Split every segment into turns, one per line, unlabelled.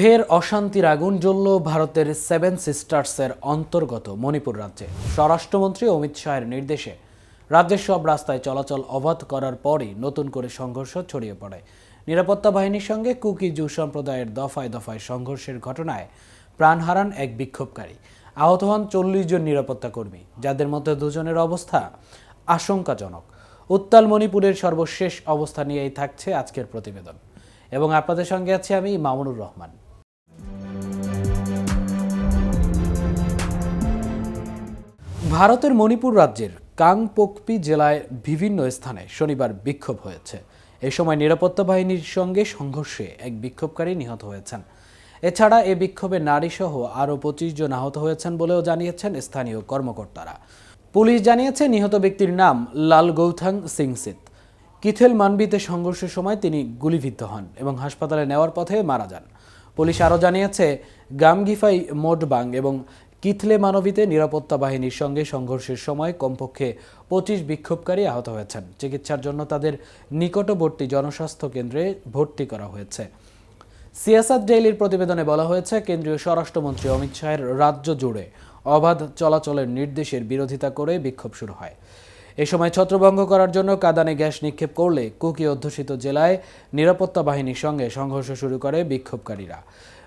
ফের অশান্তির আগুন জ্বলল ভারতের সেভেন সিস্টার্সের অন্তর্গত মণিপুর রাজ্যে। স্বরাষ্ট্রমন্ত্রী অমিত শাহের নির্দেশে রাজ্যের সব রাস্তায় চলাচল অবাধ করার পরই নতুন করে সংঘর্ষ ছড়িয়ে পড়ে। নিরাপত্তা বাহিনীর সঙ্গে কুকি জু সম্প্রদায়ের দফায় দফায় সংঘর্ষের ঘটনায় প্রাণ হারান এক বিক্ষোভকারী। আহত হন চল্লিশ জন নিরাপত্তা কর্মী, যাদের মধ্যে দুজনের অবস্থা আশঙ্কাজনক। উত্তাল মণিপুরের সর্বশেষ অবস্থা নিয়েই থাকছে আজকের প্রতিবেদন। এবং আপনাদের সঙ্গে আছি আমি মামুনুর রহমান। ভারতের মণিপুর রাজ্যের কাংপোকপি জেলায় বিভিন্ন স্থানে শনিবার বিক্ষোভ হয়েছে। এ সময় নিরাপত্তা বাহিনীর সঙ্গে সংঘর্ষে এক বিক্ষোভকারী নিহত হয়েছেন। এছাড়া এ বিক্ষোভে নারীসহ আরও পঁচিশ জন আহত হয়েছেন বলেও জানিয়েছেন স্থানীয় কর্মকর্তারা। পুলিশ জানিয়েছে, নিহত ব্যক্তির নাম লাল গৌথাং সিংসিত কিথেল মানবিতে সংঘর্ষের সময় তিনি গুলিবিদ্ধ হন এবং হাসপাতালে নেওয়ার পথে মারা যান। পুলিশ আরও জানিয়েছে, গামগিফাই মোটবাং এবং কিথলে মানবীতে নিরাপত্তা বাহিনীর সঙ্গে সংঘর্ষের সময় কমপক্ষে পঁচিশ বিক্ষোভকারী আহত হয়েছেন। চিকিৎসার জন্য তাদের নিকটবর্তী জনস্বাস্থ্য কেন্দ্রে ভর্তি করা হয়েছে। সিয়াসাত ডেইলির প্রতিবেদনে বলা হয়েছে, কেন্দ্রীয় স্বরাষ্ট্রমন্ত্রী অমিত শাহের রাজ্য জুড়ে অবাধ চলাচলের নির্দেশের বিরোধিতা করে বিক্ষোভ শুরু হয়। এ সময় ছত্রভঙ্গ করার জন্য কাদানে গ্যাস নিক্ষেপ করলে কুকি অধ্যুষিত জেলায় নিরাপত্তা বাহিনীর সঙ্গে সংঘর্ষ শুরু করে বিক্ষোভকারীরা।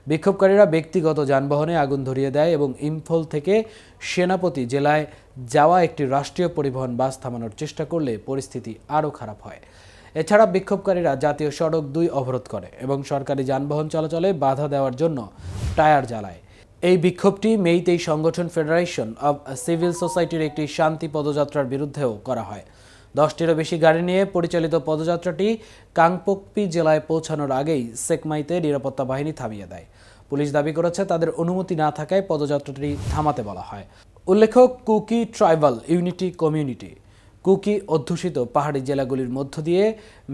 বিক্ষোভকারীরা ব্যক্তিগত যানবাহনে আগুন ধরিয়ে দেয় এবং ইম্ফল থেকে সেনাপতি জেলায় যাওয়া একটি রাষ্ট্রীয় পরিবহন বাস থামানোর চেষ্টা করলে পরিস্থিতি আরও খারাপ হয়। এছাড়া বিক্ষোভকারীরা জাতীয় সড়ক দুই অবরোধ করে এবং সরকারি যানবাহন চলাচলে বাধা দেওয়ার জন্য টায়ার জ্বালায়। এই বিক্ষোভটি মেইতেই সংগঠন ফেডারেশন অব সিভিল সোসাইটির একটি শান্তি পদযাত্রার বিরুদ্ধেও করা হয়। দশটিরও বেশি গাড়ি নিয়ে পরিচালিত পদযাত্রাটি কাংপোকপি জেলায় পৌঁছানোর আগেই সেকমাইতে নিরাপত্তা বাহিনী থামিয়ে দেয়। পুলিশ দাবি করেছে, তাদের অনুমতি না থাকায় পদযাত্রাটি থামাতে বলা হয়। উল্লেখ্য, Kuki tribal unity community. Kuki অধ্যুষিত পাহাড়ি জেলাগুলির মধ্য দিয়ে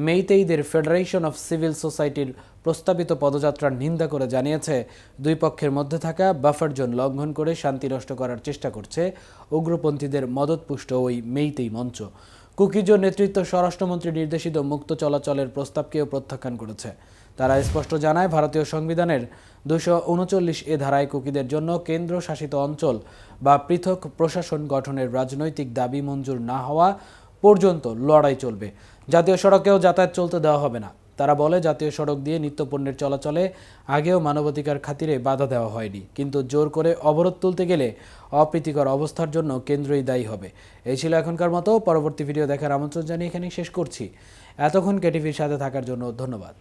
মেইতেইদের ফেডারেশন অফ সিভিল সোসাইটির প্রস্তাবিত পদযাত্রার নিন্দা করে জানিয়েছে, দুই পক্ষের মধ্যে থাকা বাফার জোন লঙ্ঘন করে শান্তি নষ্ট করার চেষ্টা করছে উগ্রপন্থীদের মদতপুষ্ট ওই মেইতেই মঞ্চ। কুকিজোর নেতৃত্ব স্বরাষ্ট্রমন্ত্রী নির্দেশিত মুক্ত চলাচলের প্রস্তাবকেও প্রত্যাখ্যান করেছে। তারা স্পষ্ট জানায়, ভারতীয় সংবিধানের দুশো উনচল্লিশ এ ধারায় কুকিদের জন্য কেন্দ্র শাসিত অঞ্চল বা পৃথক প্রশাসন গঠনের রাজনৈতিক দাবি মঞ্জুর না হওয়া পর্যন্ত লড়াই চলবে। জাতীয় সড়কেও যাতায়াত চলতে দেওয়া হবে না। তারা বলে জাতীয় সড়ক দিয়ে নিত্যপণ্যের চলাচলে আগেও মানবাধিকার খাতিরে বাধা দেওয়া হয়নি। কিন্তু জোর করে অবরোধ তুলতে গেলে অপ্রীতিকর অবস্থার জন্য কেন্দ্রই দায়ী হবে। এই ছিল এখনকার মতো। পরবর্তী ভিডিও দেখার আমন্ত্রণ জানিয়ে এখানেই শেষ করছি। এতক্ষণ কেটিভির সাথে থাকার জন্য ধন্যবাদ।